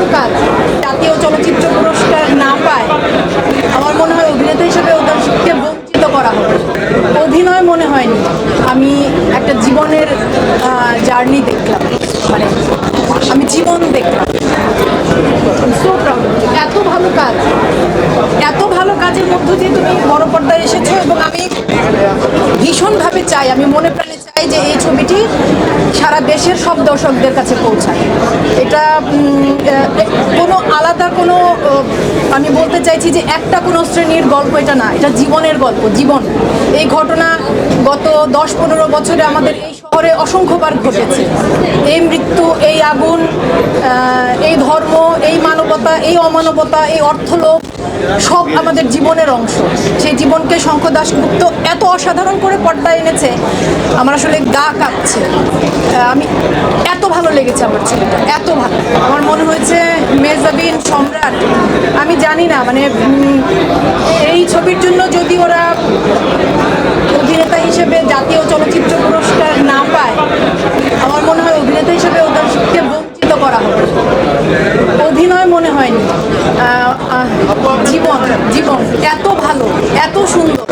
ভালো কাজ জাতীয় চলচ্চিত্র পুরস্কার না পায়, আমার মনে হয় অভিনেতা হিসেবে ওদেরকে বঞ্চিত করা হবে। অভিনয় মনে হয়নি, আমি একটা জীবনের জার্নি দেখলাম মানে আমি জীবন দেখলাম। এত ভালো কাজ, এত ভালো কাজের মধ্য দিয়ে তুমি বড় পর্দায় এসেছ এবং আমি ভীষণভাবে চাই, আমি মনে প্রাণে যে এই ছবিটি সারা দেশের সব দর্শকদের কাছে পৌঁছায়। এটা কোনো আলাদা কোনো আমি বলতে চাইছি যে একটা কোনো শ্রেণির গল্প এটা না, এটা জীবনের গল্প, জীবন। এই ঘটনা গত দশ পনেরো বছরে আমাদের এই শহরে অসংখ্যবার ঘটেছে। এই মৃত্যু, এই আগুন এই ধর্ম মানবতা, এই অমানবতা, এই অর্থলোভ সব আমাদের জীবনের অংশ। সেই জীবনকে শঙ্খ দাশগুপ্ত এত অসাধারণ করে পর্দায় এনেছে, আমার আসলে গা কাঁপছে। আমি এত ভালো লেগেছে আমার ছেলেটা এত ভালো। আমার মনে হয়েছে মেজাবিন সম্রাট। আমি জানি না মানে এই ছবির জন্য যদি ওরা অভিনেতা হিসেবে জাতীয় চলচ্চিত্র পুরস্কার না পায় আমার মনে হয় অভিনেতা হিসেবে ওদেরকে বঞ্চিত করা হবে অভিনয় মনে হয়নি। জীবন জীবন, এত ভালো, এত সুন্দর।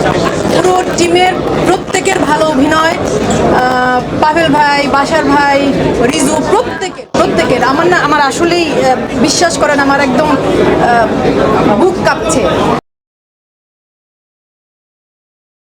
পুরো টিমের প্রত্যেকের ভালো অভিনয়। পাভেল ভাই, বাসার ভাই, রিজু প্রত্যেকের প্রত্যেকের আমার না, আমার আসলেই বিশ্বাস করেন, আমার একদম বুক কাঁপছে।